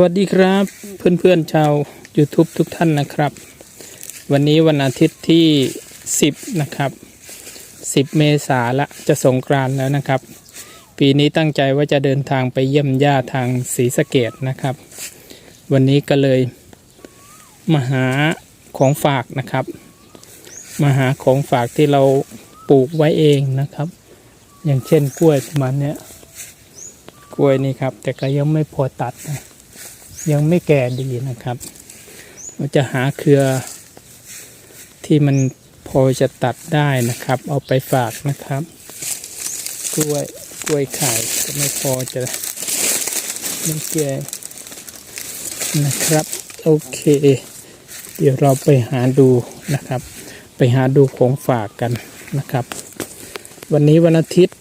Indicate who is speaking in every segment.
Speaker 1: วัสดีครับ เพื่อนๆชาว YouTube ทุกท่านนะครับ วันนี้วันอาทิตย์ที่ 10 นะครับ 10 เมษาละจะสงกรานต์แล้วนะครับ ปีนี้ตั้งใจว่าจะเดินทางไปเยี่ยมย่าทางศรีสะเกดนะครับ วันนี้ก็เลยมาหาของฝากนะครับ มาหาของฝากที่เราปลูกไว้เองนะครับ อย่างเช่นกล้วยประมาณเนี้ยกล้วยนี่ครับ แต่ก็ยังไม่พอตัดนะ ยังไม่แก่ดีนะครับ เราจะหาเครือที่มันพอจะตัดได้นะครับ เอาไปฝากนะครับ กล้วยกล้วยไข่ก็ไม่พอจะไม่แก่นะครับโอเค เดี๋ยวเราไปหาดูนะครับ ไปหาดูของฝากกันนะครับ วันนี้วันอาทิตย์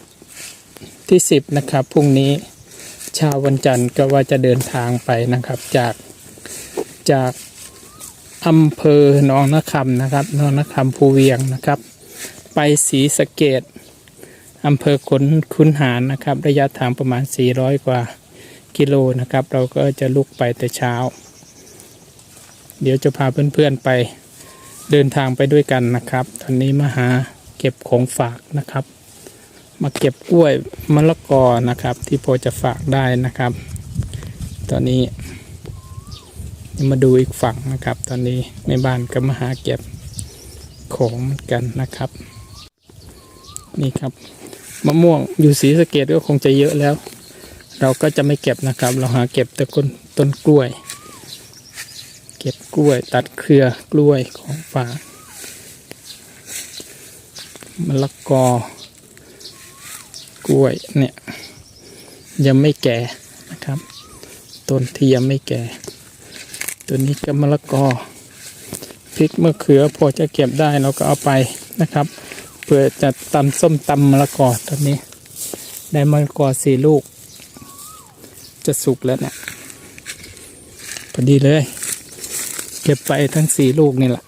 Speaker 1: ที่ 10 นะครับพรุ่งนี้ เช้าวันจันทร์ก็ว่าจะเดินทางไปนะครับ จากจากอำเภอหนองนาคำนะครับหนองนาคำภูเวียงนะครับ ไปศรีสะเกดอำเภอขนคุนหารนะครับ ระยะทางประมาณ 400 กว่ากิโลนะครับ เราก็จะลุกไปแต่เช้า เดี๋ยวจะพาเพื่อนๆไปเดินทางไปด้วยกันนะครับ ตอนนี้มาหาเก็บของฝากนะครับ มาเก็บกล้วยมะละกอนะครับ ที่พอจะฝากได้นะครับ ตอนนี้มาดูอีกฝั่งนะครับ ตอนนี้แม่บ้านก็มาหาเก็บของเหมือนกันนะครับ นี่ครับมะม่วงอยู่สีสะเกดก็คงจะเยอะแล้ว เราก็จะไม่เก็บนะครับ เราหาเก็บแต่ต้นต้นกล้วย เก็บกล้วยตัดเครือกล้วยของฝากมะละกอ ล้วยเนี่ยยังไม่แก่นะครับ ต้นที่ยังไม่แก่ ตัวนี้ก็มะละกอพริกมะเขือพอจะเก็บได้เราก็เอาไปนะครับ เพื่อจะตำส้มตำมะละกอตอนนี้ ได้มะละกอสี่ลูก จะสุกแล้วเนี่ยพอดีเลย เก็บไปทั้งสี่ลูกนี่แหละ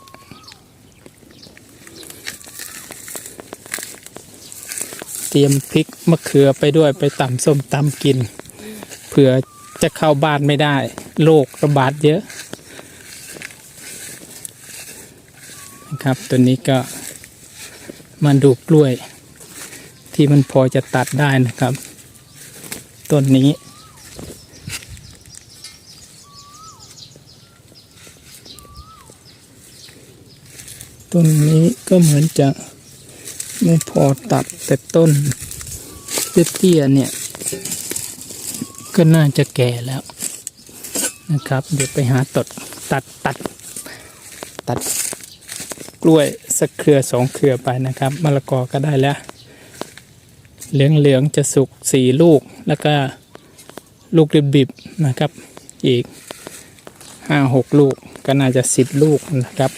Speaker 1: ตรียมพริกมะเขือไปด้วยไปตำส้มตำกินเผื่อจะเข้าบ้านไม่ได้โรคระบาดเยอะนะครับตัวนี้ก็มาดูกล้วย ที่มันพอจะตัดได้นะครับต้นนี้ ต้นนี้ก็เหมือนจะ ไม่พอตัดแต่ต้นเตี้ยๆเนี่ย ก็น่าจะแก่แล้วนะครับ เดี๋ยวไปหาตัดตัดตัด ตัดกล้วยสักเครือสองเครือไปนะครับมะละกอก็ได้แล้ว เหลืองๆจะสุกสี่ลูกแล้วก็ลูกริบๆนะครับ อีกห้าหกลูกก็น่าจะสิบลูกนะครับ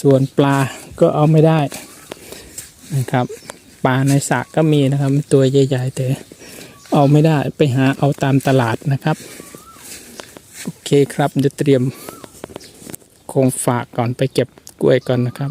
Speaker 1: ส่วนปลาก็เอาไม่ได้นะครับ ปลาในสระก็มีนะครับตัวใหญ่ๆแต่เอาไม่ได้ไปหาเอาตามตลาดนะครับ โอเคครับจะเตรียมคงฝากก่อนไปเก็บกล้วยก่อนนะครับ